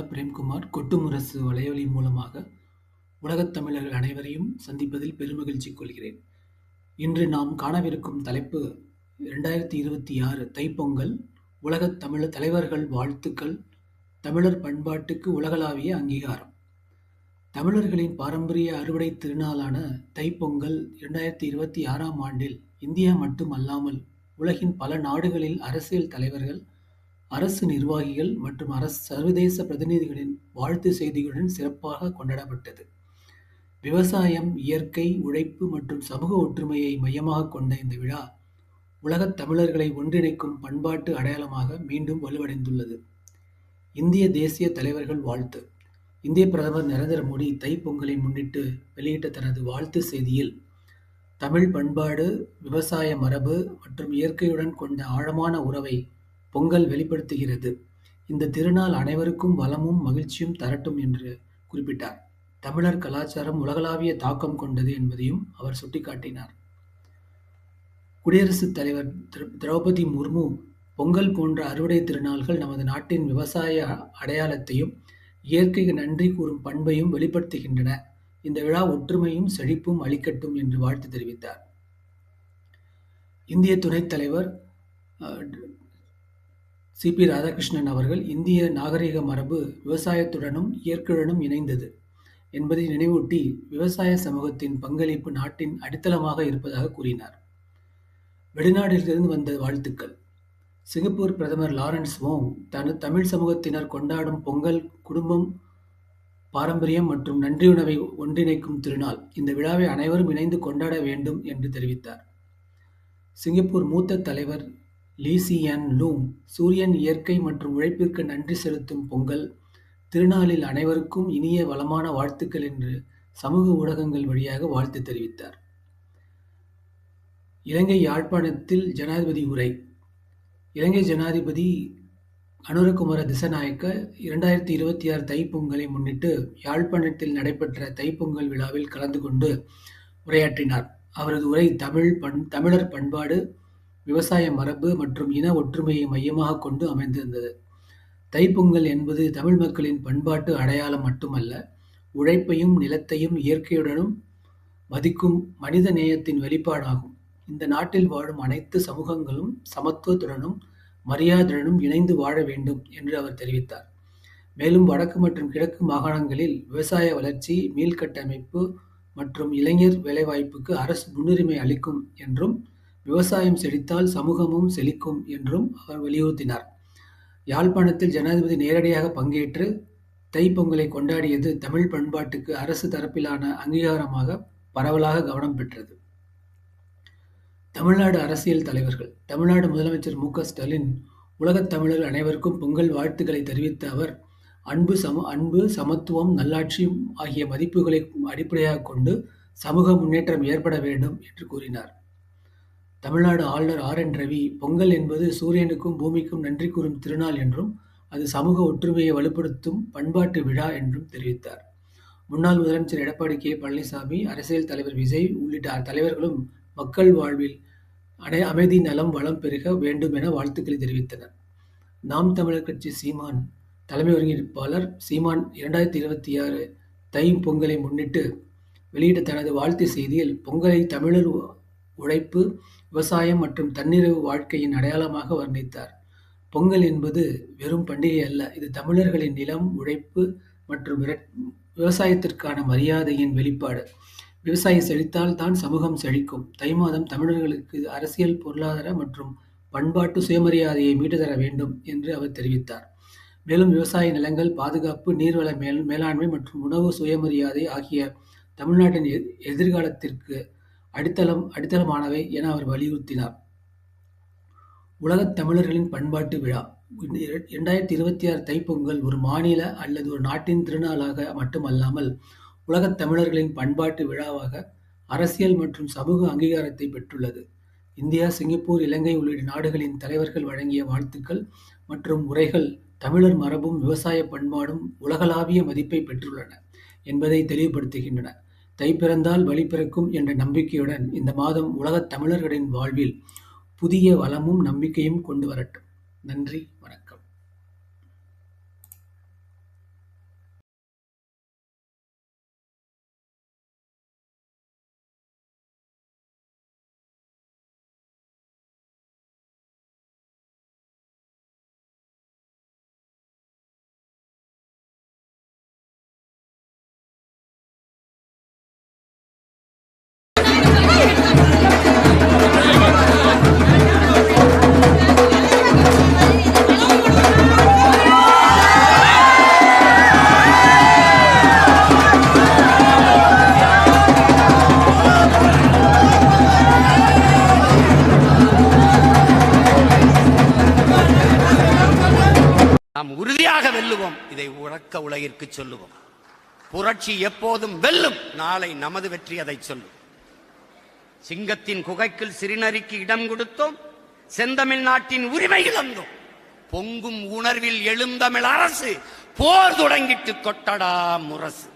பிரேம்குமார் கொட்டுமுரசு வலையொலி மூலமாக உலகத் தமிழர்கள் அனைவரையும் சந்திப்பதில் பெருமகிழ்ச்சி கொள்கிறேன். இன்று நாம் காணவிருக்கும் தலைப்பு இரண்டாயிரத்தி இருபத்தி ஆறு தைப்பொங்கல் உலகத் தமிழர் தலைவர்கள் வாழ்த்துக்கள் தமிழர் பண்பாட்டுக்கு உலகளாவிய அங்கீகாரம். தமிழர்களின் பாரம்பரிய அறுவடை திருநாளான தைப்பொங்கல் இரண்டாயிரத்தி இருபத்தி ஆறாம் ஆண்டில் இந்தியா மட்டும் அல்லாமல் உலகின் பல நாடுகளில் அரசியல் தலைவர்கள், அரசு நிர்வாகிகள் மற்றும் அரசு சர்வதேச பிரதிநிதிகளின் வாழ்த்து செய்திகளுடன் சிறப்பாக கொண்டாடப்பட்டது. விவசாயம், இயற்கை, உழைப்பு மற்றும் சமூக ஒற்றுமையை மையமாகக் கொண்ட இந்த விழா, உலகத் தமிழர்களை ஒன்றிணைக்கும் பண்பாட்டு அடையாளமாக மீண்டும் வலுவடைந்துள்ளது. இந்திய தேசிய தலைவர்கள் வாழ்த்து இந்திய பிரதமர் நரேந்திர மோடி தைப்பொங்கலை முன்னிட்டு வெளியிட்ட தனது வாழ்த்து செய்தியில், தமிழ் பண்பாடு, விவசாய மரபு மற்றும் இயற்கையுடன் கொண்ட ஆழமான உறவை பொங்கல் வெளிப்படுத்துகிறது. இந்த திருநாள் அனைவருக்கும் வளமும் மகிழ்ச்சியும் தரட்டும் என்று குறிப்பிட்டார். தமிழர் கலாச்சாரம் உலகளாவிய தாக்கம் கொண்டது என்பதையும் அவர் சுட்டிக்காட்டினார். குடியரசுத் தலைவர் திரௌபதி முர்மு, பொங்கல் போன்ற அறுவடை திருநாள்கள் நமது நாட்டின் விவசாய அடையாளத்தையும், இயற்கைக்கு நன்றி கூறும் பண்பையும் வெளிப்படுத்துகின்றன. இந்த விழா ஒற்றுமையும் செழிப்பும் அளிக்கட்டும் என்று வாழ்த்து தெரிவித்தார். இந்திய துணைத் தலைவர் சி. பி. ராதாகிருஷ்ணன் அவர்கள், இந்திய நாகரிக மரபு விவசாயத்துடனும், இயற்கையுடனும் இணைந்தது என்பதை நினைவூட்டி, விவசாய சமூகத்தின் பங்களிப்பு நாட்டின் அடித்தளமாக இருப்பதாக கூறினார். வெளிநாட்டிலிருந்து வந்த வாழ்த்துக்கள் சிங்கப்பூர் பிரதமர் லாரன்ஸ் வோங், தமிழ் சமூகத்தினர் கொண்டாடும் பொங்கல் குடும்பம், பாரம்பரியம் மற்றும் நன்றியுணவை ஒன்றிணைக்கும் திருநாள். இந்த விழாவை அனைவரும் இணைந்து கொண்டாட வேண்டும் என்று தெரிவித்தார். சிங்கப்பூர் மூத்த தலைவர் லீசியன் லூங், சூரியன், இயற்கை மற்றும் உழைப்பிற்கு நன்றி செலுத்தும் பொங்கல் திருநாளில் அனைவருக்கும் இனிய வளமான வாழ்த்துக்கள் என்று சமூக ஊடகங்கள் வழியாக வாழ்த்து தெரிவித்தார். இலங்கை யாழ்ப்பாணத்தில் ஜனாதிபதி உரை இலங்கை ஜனாதிபதி அனுரகுமார திசநாயக்க இரண்டாயிரத்தி இருபத்தி ஆறு தைப்பொங்கலை முன்னிட்டு யாழ்ப்பாணத்தில் நடைபெற்ற தைப்பொங்கல் விழாவில் கலந்து கொண்டு உரையாற்றினார். அவரது உரை தமிழ் பண் தமிழர் பண்பாடு, விவசாய மரபு மற்றும் இன ஒற்றுமையை மையமாக கொண்டு அமைந்திருந்தது. தைப்பொங்கல் என்பது தமிழ் மக்களின் பண்பாட்டு அடையாளம் மட்டுமல்ல, உழைப்பையும், நிலத்தையும், இயற்கையுடனும் மதிக்கும் மனித நேயத்தின் வெளிப்பாடாகும். இந்த நாட்டில் வாழும் அனைத்து சமூகங்களும் சமத்துவத்துடனும், மரியாதையுடனும் இணைந்து வாழ வேண்டும் என்று அவர் தெரிவித்தார். மேலும் வடக்கு மற்றும் கிழக்கு மாகாணங்களில் விவசாய வளர்ச்சி, மீள்கட்டமைப்பு மற்றும் இளைஞர் வேலைவாய்ப்புக்கு அரசு முன்னுரிமை அளிக்கும் என்றும், விவசாயம் செழித்தால் சமூகமும் செழிக்கும் என்றும் அவர் வலியுறுத்தினார். யாழ்ப்பாணத்தில் ஜனாதிபதி நேரடியாக பங்கேற்று தைப்பொங்கலை கொண்டாடியது தமிழ் பண்பாட்டுக்கு அரசு தரப்பிலான அங்கீகாரமாக பரவலாக கவனம் பெற்றது. தமிழ்நாடு அரசியல் தலைவர்கள் தமிழ்நாடு முதலமைச்சர் மு. ஸ்டாலின், உலகத் தமிழர்கள் அனைவருக்கும் பொங்கல் வாழ்த்துக்களை தெரிவித்த அவர், அன்பு, சம அன்பு சமத்துவம், நல்லாட்சி ஆகிய மதிப்புகளை அடிப்படையாக கொண்டு சமூக முன்னேற்றம் ஏற்பட வேண்டும் என்று கூறினார். தமிழ்நாடு ஆளுநர் ஆர். என். ரவி, பொங்கல் என்பது சூரியனுக்கும், பூமிக்கும் நன்றி கூறும் திருநாள் என்றும், அது சமூக ஒற்றுமையை வலுப்படுத்தும் பண்பாட்டு விழா என்றும் தெரிவித்தார். முன்னாள் முதலமைச்சர் எடப்பாடி கே. பழனிசாமி, அரசியல் தலைவர் விஜய் உள்ளிட்ட தலைவர்களும் மக்கள் வாழ்வில் அமைதி, நலம், வளம் பெருக வேண்டும் என வாழ்த்துக்களை தெரிவித்தனர். நாம் தமிழர் கட்சி சீமான் தலைமை ஒருங்கிணைப்பாளர் சீமான் இரண்டாயிரத்தி இருபத்தி ஆறு தை பொங்கலை முன்னிட்டு வெளியிட்ட தனது வாழ்த்துச் செய்தியில், பொங்கலை தமிழர் உழைப்பு, விவசாயம் மற்றும் தன்னிறைவு வாழ்க்கையின் அடையாளமாக வர்ணித்தார். பொங்கல் என்பது வெறும் பண்டிகை அல்ல, இது தமிழர்களின் நிலம், உழைப்பு மற்றும் விவசாயத்திற்கான மரியாதையின் வெளிப்பாடு. விவசாயம் செழித்தால் தான் சமூகம் செழிக்கும். தை மாதம் தமிழர்களுக்கு அரசியல், பொருளாதார மற்றும் பண்பாட்டு சுயமரியாதையை மீட்டு தர வேண்டும் என்று அவர் தெரிவித்தார். மேலும் விவசாய நிலங்கள் பாதுகாப்பு, நீர்வள மேலாண்மை மற்றும் உணவு சுயமரியாதை ஆகிய தமிழ்நாட்டின் எதிர்காலத்திற்கு அடித்தளம் அடித்தளமானவை என அவர் வலியுறுத்தினார். உலகத் தமிழர்களின் பண்பாட்டு விழா இரண்டாயிரத்தி இருபத்தி ஆறு தைப்பொங்கல் ஒரு மாநில அல்லது ஒரு நாட்டின் திருநாளாக மட்டுமல்லாமல், உலகத் தமிழர்களின் பண்பாட்டு விழாவாக அரசியல் மற்றும் சமூக அங்கீகாரத்தை பெற்றுள்ளது. இந்தியா, சிங்கப்பூர், இலங்கை உள்ளிட்ட நாடுகளின் தலைவர்கள் வழங்கிய வாழ்த்துக்கள் மற்றும் உரைகள் தமிழர் மரபும், விவசாய பண்பாடும் உலகளாவிய மதிப்பை பெற்றுள்ளன என்பதை தெளிவுபடுத்துகின்றன. தை பிறந்தால் வழி பிறக்கும் என்ற நம்பிக்கையுடன் இந்த மாதம் உலகத் தமிழர்களின் வாழ்வில் புதிய வளமும், நம்பிக்கையும் கொண்டு வரட்டும். நன்றி, வணக்கம். உறக்க உலகிற்கு சொல்லுவோம். புரட்சி எப்போதும் வெல்லும். நாளை நமது வெற்றி அதை சொல்லும். சிங்கத்தின் குகைக்குள் சிறுநரிக்கு இடம் கொடுத்தோம். செந்தமிழ் நாட்டின் உரிமை இழந்தோம். பொங்கும் உணர்வில் எழுந்தமிழ் அரசு போர் தொடங்கிட்டு கொட்டடா முரசு.